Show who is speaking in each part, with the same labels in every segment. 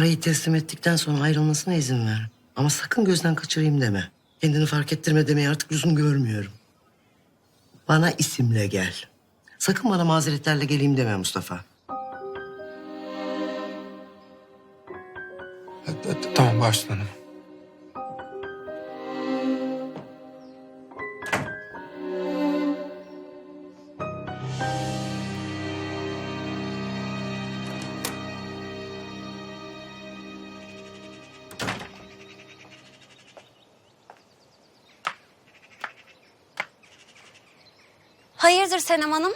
Speaker 1: Parayı teslim ettikten sonra ayrılmasına izin ver. Ama sakın gözden kaçırayım deme. Kendini fark ettirme demeyi artık lüzum görmüyorum. Bana isimle gel. Sakın bana mazeretlerle geleyim deme Mustafa.
Speaker 2: Tamam başla
Speaker 3: Hayırdır Senem Hanım?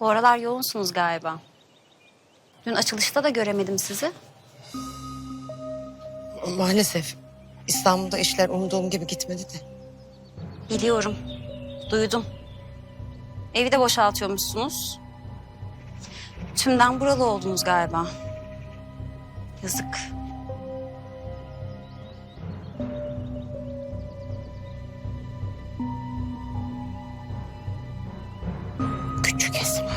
Speaker 3: Bu aralar yoğunsunuz galiba. Dün açılışta da göremedim sizi.
Speaker 1: Maalesef İstanbul'da işler umduğum gibi gitmedi de.
Speaker 3: Biliyorum. Duydum. Evi de boşaltıyormuşsunuz. Tümden buralı oldunuz galiba. Yazık.
Speaker 1: Küçük Esma.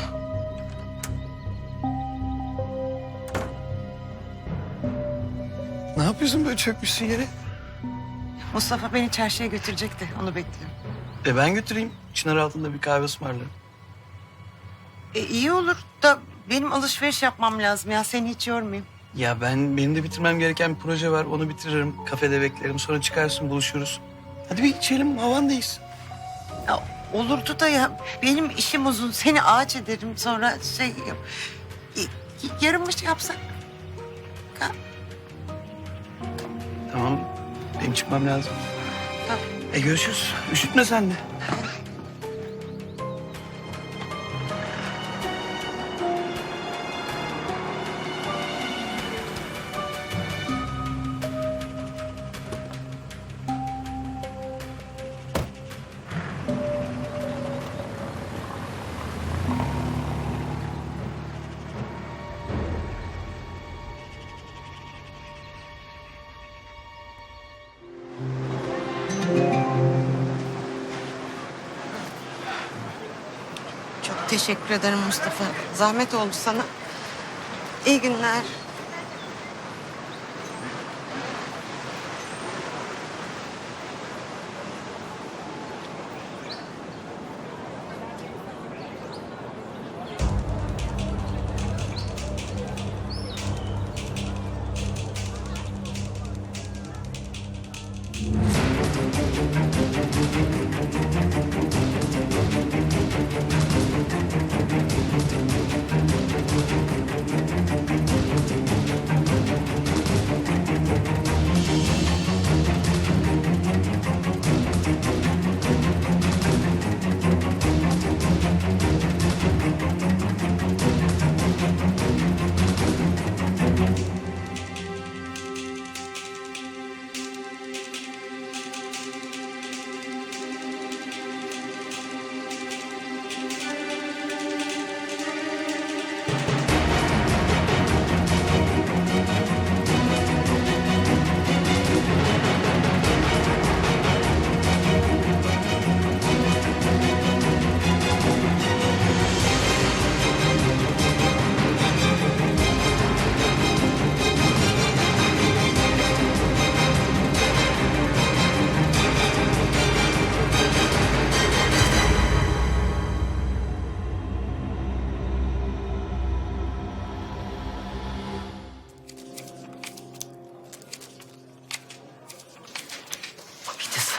Speaker 2: Ne yapıyorsun böyle çökmüşsün yere?
Speaker 4: Mustafa beni çarşıya götürecekti. Onu bekliyorum.
Speaker 2: E ben götüreyim. Çınar altında bir kahve ısmarlarım.
Speaker 4: E, iyi olur da benim alışveriş yapmam lazım ya. Seni hiç yormayayım.
Speaker 2: Ya ben benim de bitirmem gereken bir proje var. Onu bitiririm. Kafede beklerim. Sonra çıkarsın buluşuruz. Hadi bir içelim havandayız.
Speaker 4: Ya, olurdu da ya benim işim uzun. Seni ağaç ederim sonra şey yap. Y- y- Yarın bir şey yapsak. Ha,
Speaker 2: Tamam. Benim çıkmam lazım.
Speaker 4: Tamam.
Speaker 2: E görüşürüz. Üşütme sen de.
Speaker 4: Teşekkür ederim Mustafa. Zahmet oldu sana. İyi günler.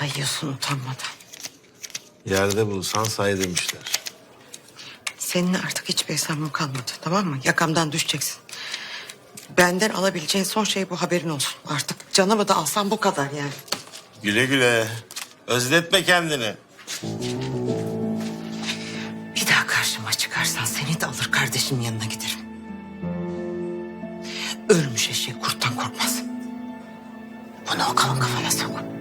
Speaker 1: Sayıyorsun utanmadan.
Speaker 5: Yerde bulsan say demişler.
Speaker 1: Seninle artık hiçbir hesabım kalmadı tamam mı? Yakamdan düşeceksin. Benden alabileceğin son şey bu haberin olsun. Artık canımı da alsam bu kadar yani.
Speaker 5: Güle güle. Özletme kendini.
Speaker 1: Bir daha karşıma çıkarsan seni de alır kardeşimin yanına giderim. Ölmüş eşeği kurttan korkmaz. Bunu o kalın kafana sok.